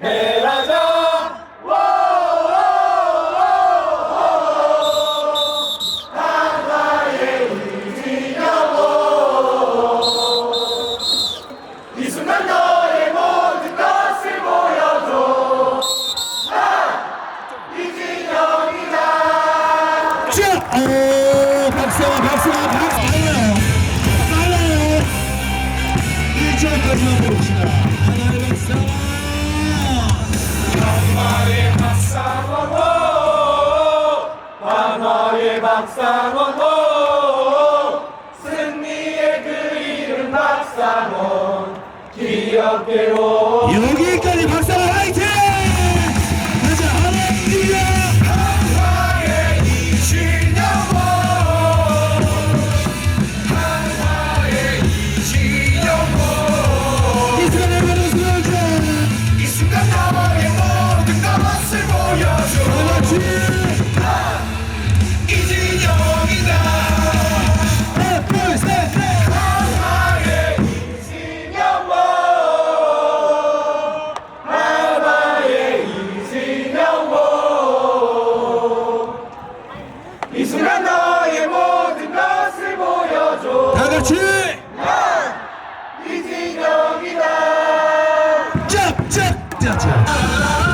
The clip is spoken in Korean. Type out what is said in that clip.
Hey, 박수와 박수와 박수. 빨라요. 빨라요. 1절까지만 봅시다. 하나의 박사와. 한마의 박상원 호 한마의 박상원 호 승리의 그 이름 박상원 기억대로 여기까지 চাপ চাপ চাপ